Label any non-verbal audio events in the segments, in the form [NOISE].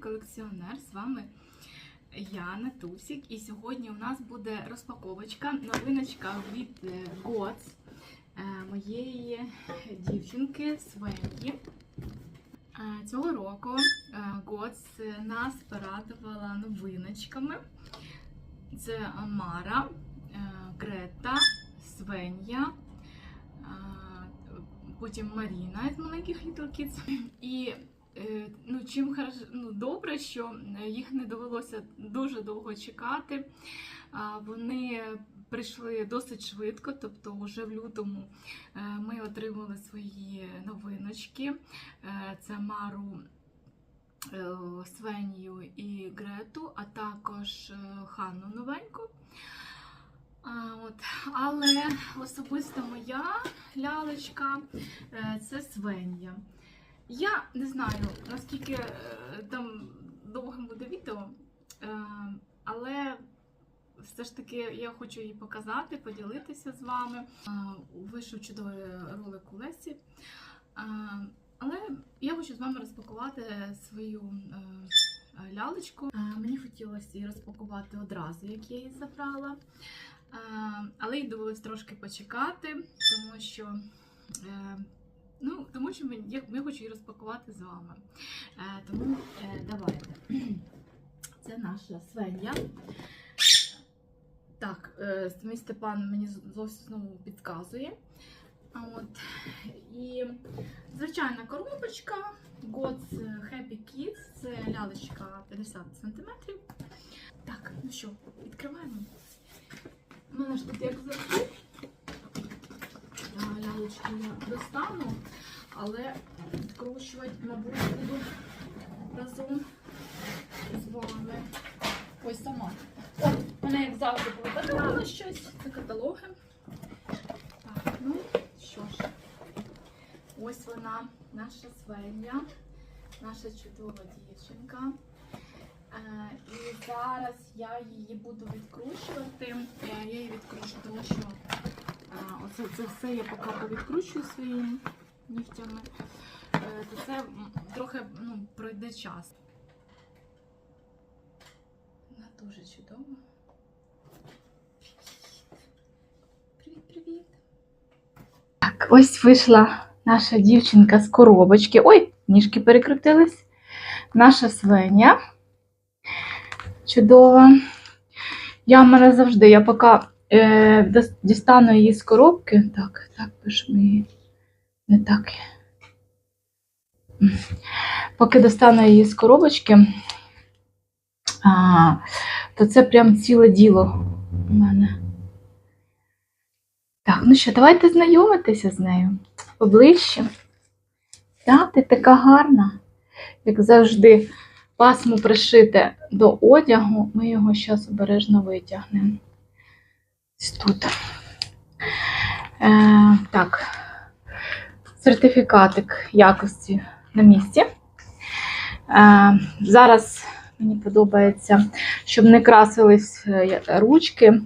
колекціонер. З вами Яна Тусік. І сьогодні у нас буде розпаковочка, новиночка від е, е, моєї дівчинки Свенді. Е, Цього року Gods нас порадувала новиночками. Це Мара, Грета, Свен'я, е, потім Маріна з маленьких Little Kids. І ну, чим ну, добре, що їх не довелося дуже довго чекати. Вони прийшли досить швидко, тобто вже в лютому е, ми отримали свої новиночки. Е, Це Мару. е, Свенію і Грету, а також е, Ханну новеньку. От. Але особисто моя лялечка е, це Свенія. Я не знаю, наскільки е, там довгим буде відео, е, але все ж таки я хочу її показати, поділитися з вами. Е, Вийшов чудовий ролик у Лесі. Але я хочу з вами розпакувати свою лялечку. Мені хотілося її розпакувати одразу, як я її забрала. Але їй довелось трошки почекати, тому що. Ну, тому що мені- я, я хочу її розпакувати з вами. Е, тому е, давайте. [CLEARS THROAT] Це наша свиня. Так, е, мій Степан мені зовсім знову підказує. От. І звичайна коробочка. Gods Happy Kids. Це лялечка 50 см. Так, ну що, відкриваємо. У мене ж тут як завжди. А, я достану, але відкручувати, мабуть, буду разом з вами. Ось сама. О, мене як завжди повипадало щось. Це каталоги. Так, ну що ж, ось вона, наша свиня, наша чудова дівчинка. Е, і зараз я її буду відкручувати. Е, Я її відкручу, тому що Оце це все я поки повідкручую своїми нігтями. Е, То це трохи ну, пройде час. Вона дуже чудова. Привіт, привіт. Так, ось вийшла наша дівчинка з коробочки. Ой, ніжки перекрутились. Наша свиня. Чудова. Я в мене завжди, я поки е, дістану її з коробки. Так, так, пишемо її. Не так. Поки достану її з коробочки, а, то це прям ціле діло у мене. Так, ну що, давайте знайомитися з нею поближче. Так, ти така гарна, як завжди, пасмо пришите до одягу, ми його зараз обережно витягнемо. Тут. Е, так, сертифікатик якості на місці. Е, зараз мені подобається, щоб не красились е, ручки.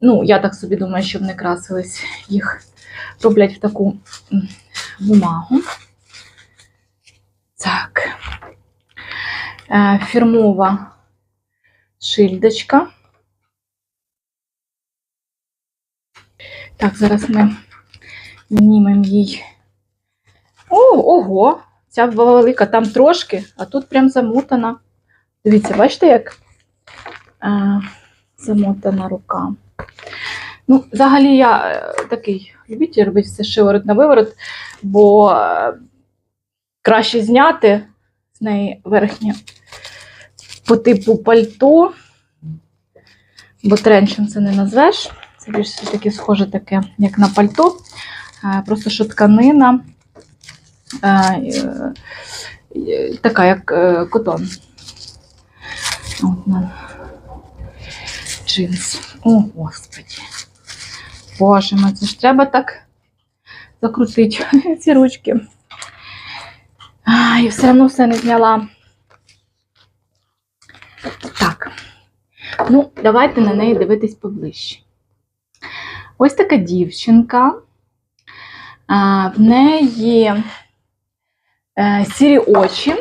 Ну, я так собі думаю, щоб не красились, їх роблять в таку бумагу. Так. Е, фірмова шильдочка. Так, зараз ми знімемо їй. О, ого! Ця велика, там трошки, а тут прям замотана. Дивіться, бачите, як е, замотана рука. Ну, взагалі, я е, такий любитель робити все шиворот на виворот, бо е, краще зняти з неї верхнє по типу пальто, бо тренчем це не назвеш. Це більш все таки схоже таке, як на пальто. Е, Просто що тканина е, е, така, як котон. Джинс. О, Господи. Боже мой, це ж треба так закрутити [LAUGHS] ці ручки. І все одно все не зняла. Так. Ну, давайте на неї дивитись поближче. Ось така дівчинка. В неї е, сірі очі.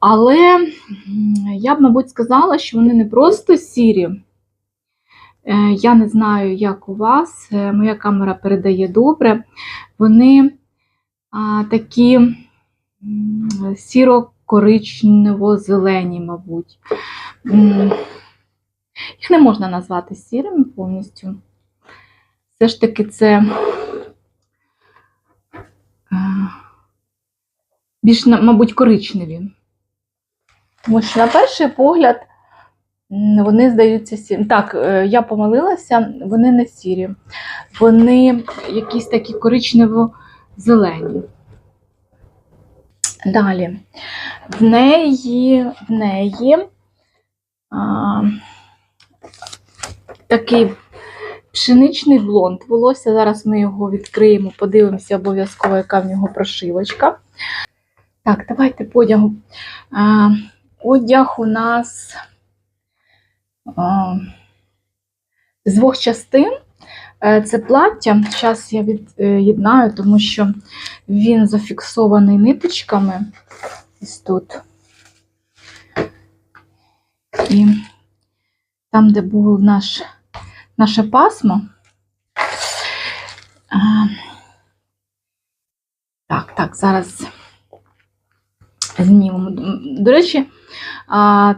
Але я б, мабуть, сказала, що вони не просто сірі. Е, Я не знаю, як у вас. Е, Моя камера передає добре. Вони такі сіро-коричнево-зелені, мабуть. Їх не можна назвати сірими повністю. Все ж таки це е, більш, мабуть, коричневі. Тому що на перший погляд вони здаються сірі. Так, е, я помилилася, вони не сірі. Вони якісь такі коричнево-зелені. Далі. В неї, в неї а, такий пшеничний блонд волосся. Зараз ми його відкриємо, подивимося обов'язково, яка в нього прошивочка. Так, давайте по одягу. А, одяг у нас а, з двох частин. Е, Це плаття. Зараз я від'єднаю, тому що він зафіксований ниточками. Ось тут. І там, де був наш, наше пасмо. Так, так, зараз знімемо. До речі,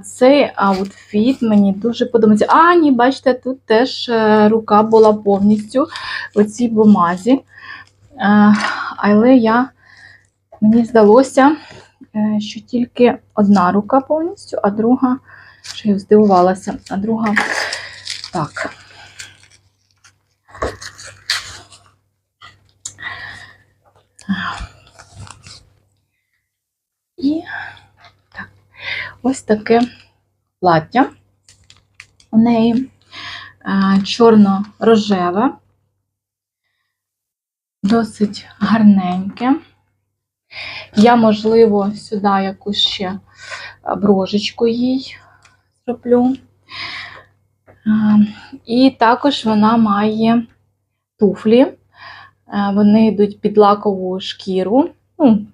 цей аутфіт мені дуже подобається. А, ні, бачите, тут теж е, рука була повністю у цій бумазі. Але я, мені здалося, е, що тільки одна рука повністю, а друга, що я здивувалася, а друга так. І так, ось таке плаття. У неї е, чорно-рожеве, досить гарненьке. Я, можливо, сюди якусь ще е, брошечку їй зроблю. Е, І також вона має туфлі. Вони йдуть під лакову шкіру. Ну,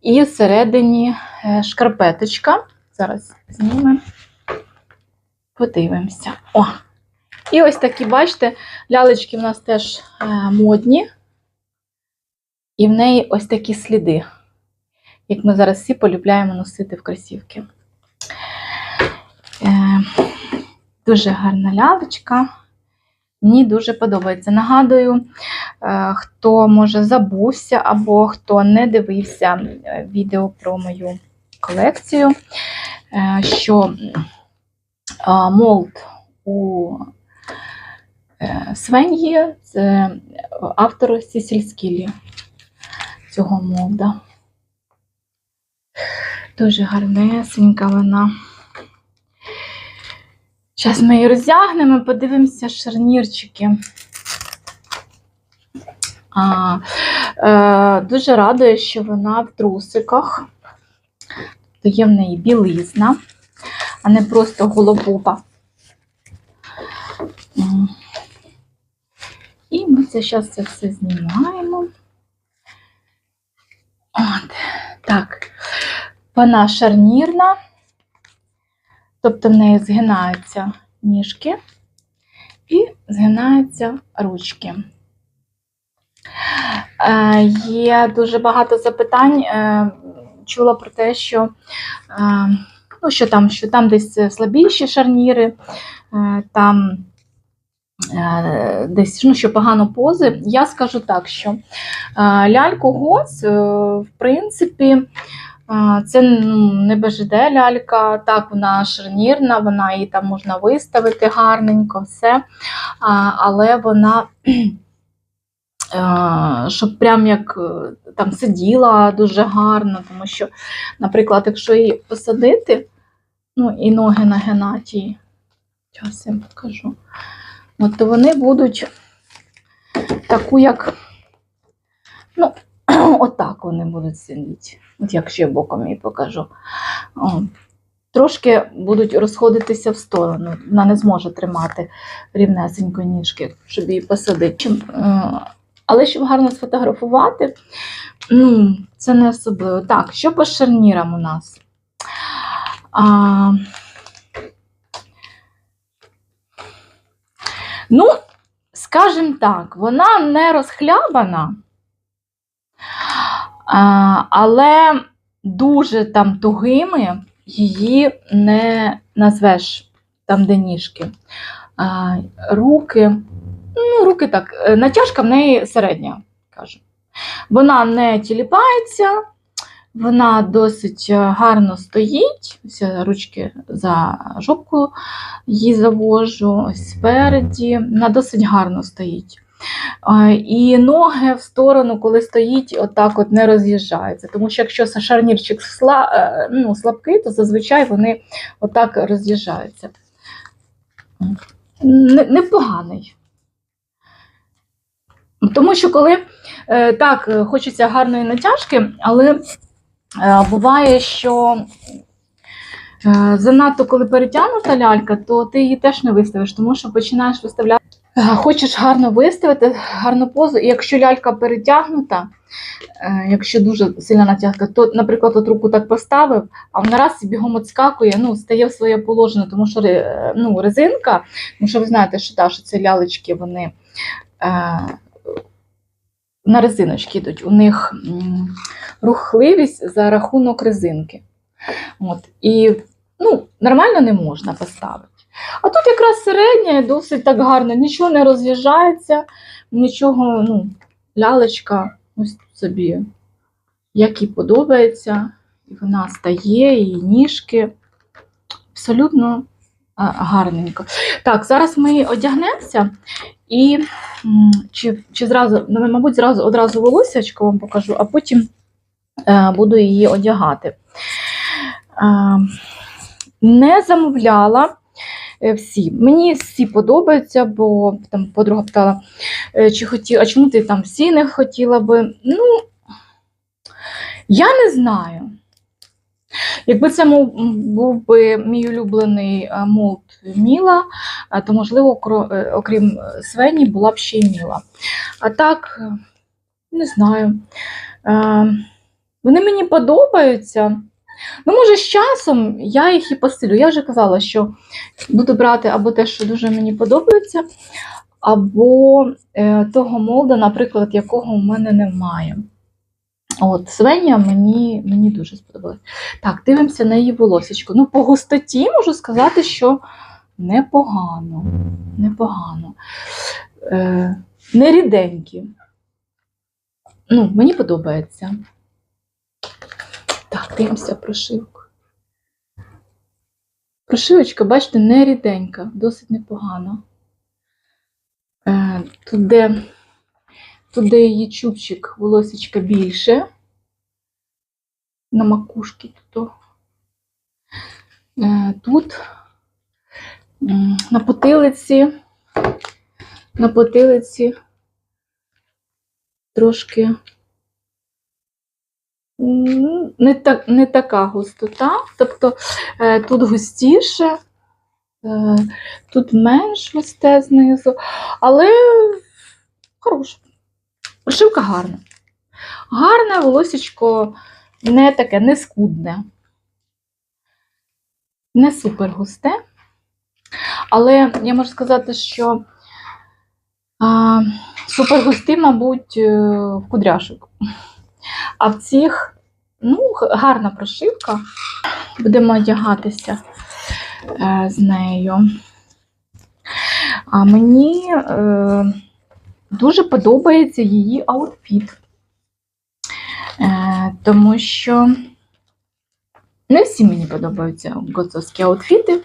і всередині шкарпеточка. Зараз знімемо. Подивимося. О! І ось такі, бачите, лялечки в нас теж е, модні. І в неї ось такі сліди, як ми зараз всі полюбляємо носити в кросівки. Е, дуже гарна лялечка. Мені дуже подобається. Нагадую, е, хто може забувся або хто не дивився е, відео про мою колекцію, е, що молд у е, це автор Сісільськілі цього молда. Дуже гарнесенька вона. Зараз ми її розтягнемо, подивимося шарнірчики. А, е, дуже радує, що вона в трусиках. То є в неї білизна, а не просто голопупа. І ми це зараз це все знімаємо. От, так. Вона шарнірна, тобто в неї згинаються ніжки і згинаються ручки. Е, є дуже багато запитань. Е, чула про те, що, е, ну, що, там, що там десь слабіші шарніри, е, там е, десь ну, що погано пози. Я скажу так, що е, ляльку Гоц, е, в принципі, е, це ну, не БЖД лялька, так, вона шарнірна, вона її там можна виставити гарненько, все. Але вона е, щоб прям як е, там сиділа дуже гарно, тому що, наприклад, якщо її посадити, ну і ноги нагинати, зараз я покажу, от, то вони будуть таку, як, ну, [CLEARS THROAT] отак вони будуть сидіти. От якщо я боком її покажу. О, трошки будуть розходитися в сторону. Вона не зможе тримати рівнесенько ніжки, щоб її посадити. Але щоб гарно сфотографувати, ну, це не особливо. Так, що по шарнірам у нас? А, ну, скажімо так, вона не розхлябана, а, але дуже там тугими її не назвеш там, де ніжки. А, руки, ну, руки так, е, натяжка в неї середня, кажу. Вона не тіліпається, вона досить е, гарно стоїть. Ось ручки за жопку її завожу, ось спереді. Вона досить гарно стоїть. Е, І ноги в сторону, коли стоїть, отак от не роз'їжджаються. Тому що якщо шарнірчик ну, слабкий, то зазвичай вони отак роз'їжджаються. Не- Непоганий. Тому що коли е, так е, хочеться гарної натяжки, але е, буває, що занадто коли перетягнута лялька, то ти її теж не виставиш, тому що починаєш виставляти. Хочеш гарно виставити, гарну позу, і якщо лялька перетягнута, якщо дуже сильна натяжка, то, наприклад, от руку так поставив, а вона раз і бігом відскакує, ну, стає в своє положення, тому що ну, резинка, тому що ви знаєте, що, та, що ці лялечки, вони на резиночки йдуть. У них рухливість за рахунок резинки. От. І ну, нормально не можна поставити. А тут якраз середня досить так гарно, нічого не роз'їжджається, нічого, ну, лялечка ось собі, як їй подобається. І вона стає, і ніжки. Абсолютно гарненько. Так, зараз ми одягнемося і чи, чи зразу, ну, мабуть, зразу одразу волосячко вам покажу, а потім е, буду її одягати. Е, не замовляла е, всі. Мені всі подобаються, бо там подруга питала, е, чи хотіла, а чому ти там всі не хотіла би. Ну, я не знаю. Якби це був би мій улюблений е, молд Міла, е, то, можливо, е, окрім Свені, була б ще й Міла. А так, не знаю. Вони мені подобаються. Ну, може, з часом я їх і посилю. Я вже казала, що буду брати або те, що дуже мені подобається, або того молда, наприклад, якого в мене немає. От, Свеня мені, мені дуже сподобалась. Так, дивимося на її волосечко. Ну, по густоті можу сказати, що непогано. Непогано. Е, не ріденькі. Ну, мені подобається. Так, дивимося прошивку. Прошивочка, бачите, не ріденька, досить непогано. Е, тут, де, тут, де її чубчик, волосечка більше. На макушці тут. Е, тут. На потилиці, на потилиці. Трошки. Не, так, не така густота, тобто е, тут густіше, е, тут менш густе знизу, але хороша. Прошивка гарна. Гарне волосечко не таке, не скудне, не супер густе. Але я можу сказати, що а, супер густі, мабуть, е, в кудряшок. А в цих ну, гарна прошивка. Будемо одягатися е, з нею. А мені е, дуже подобається її аутфіт. Е, тому що не всі мені подобаються гоцовські аутфіти.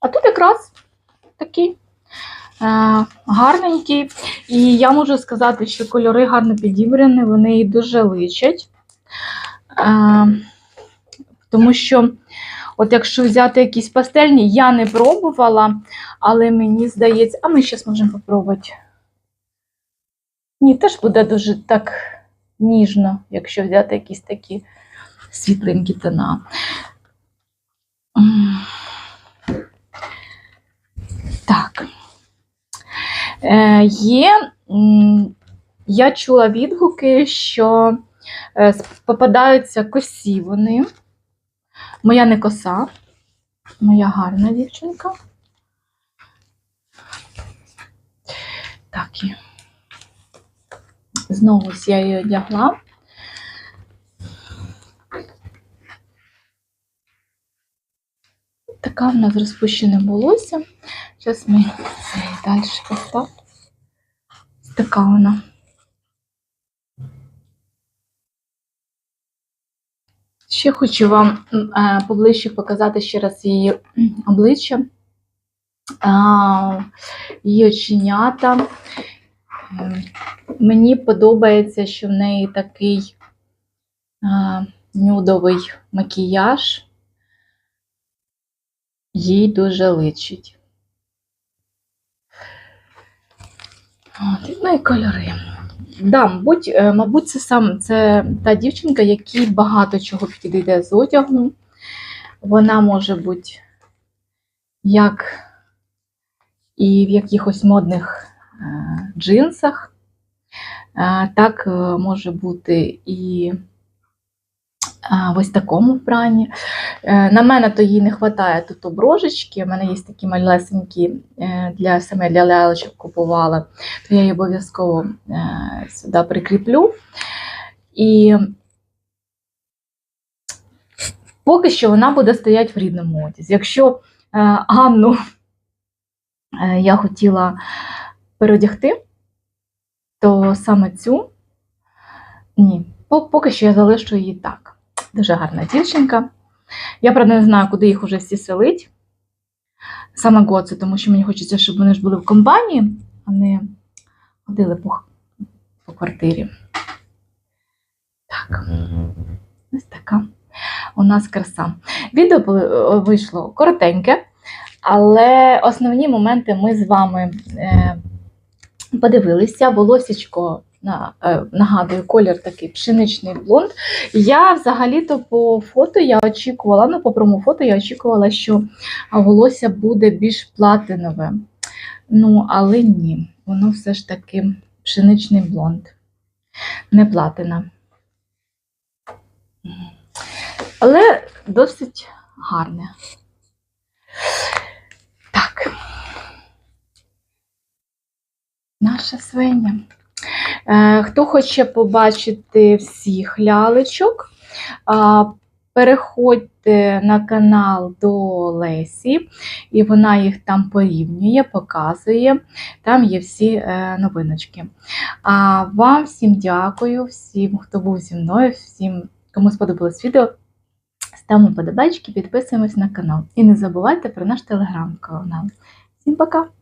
А тут якраз такий е, гарненький. І я можу сказати, що кольори гарно підібрані, вони їй дуже личать. Е, тому що, от якщо взяти якісь пастельні, я не пробувала, але мені здається, а ми зараз можемо попробувати. Ні, теж буде дуже так ніжно, якщо взяти якісь такі світленькі тона. Так. Е, є, я чула відгуки, що е, попадаються косі вони. Моя не коса. Моя гарна дівчинка. Так і знову ось я її одягла. Така в нас розпущене волосся. Зараз ми це далі поставимо. Така вона. Ще хочу вам е, поближче показати ще раз її обличчя, її оченята. Мені подобається, що в неї такий нюдовий макіяж. Їй дуже личить. От, ну і кольори. Да, мабуть, е, мабуть, це сам це та дівчинка, якій багато чого підійде з одягу. Вона може бути як і в якихось модних джинсах, Е, так е, може бути і е, в ось такому вбранні. Е, На мене то їй не вистачає тут оброжечки. У мене є такі малесенькі е, для саме для лялечок купувала, то я її обов'язково е, сюди прикріплю. І поки що вона буде стояти в рідному одязі. Якщо е, Анну е, я хотіла переодягти, то саме цю ні, поки що я залишу її так. Дуже гарна дівчинка. Я, правда, не знаю, куди їх уже всі селить. Саме Гоци, тому що мені хочеться, щоб вони ж були в компанії, а не ходили по, по квартирі. Так, ось така у нас краса. Відео вийшло коротеньке, але основні моменти ми з вами е, подивилися. Волосічко е, нагадую, колір такий пшеничний блонд. Я взагалі-то по фото я очікувала, ну по промофото я очікувала, що волосся буде більш платинове. Ну, але ні, воно все ж таки пшеничний блонд, не платина. Але досить гарне. Наша свиня. Е, Хто хоче побачити всіх лялечок, переходьте на канал до Лесі, і вона їх там порівнює, показує. Там є всі е, новиночки. А вам всім дякую, всім, хто був зі мною, всім, кому сподобалось відео. Ставимо подобайки, підписуємось на канал. І не забувайте про наш телеграм-канал. Всім пока!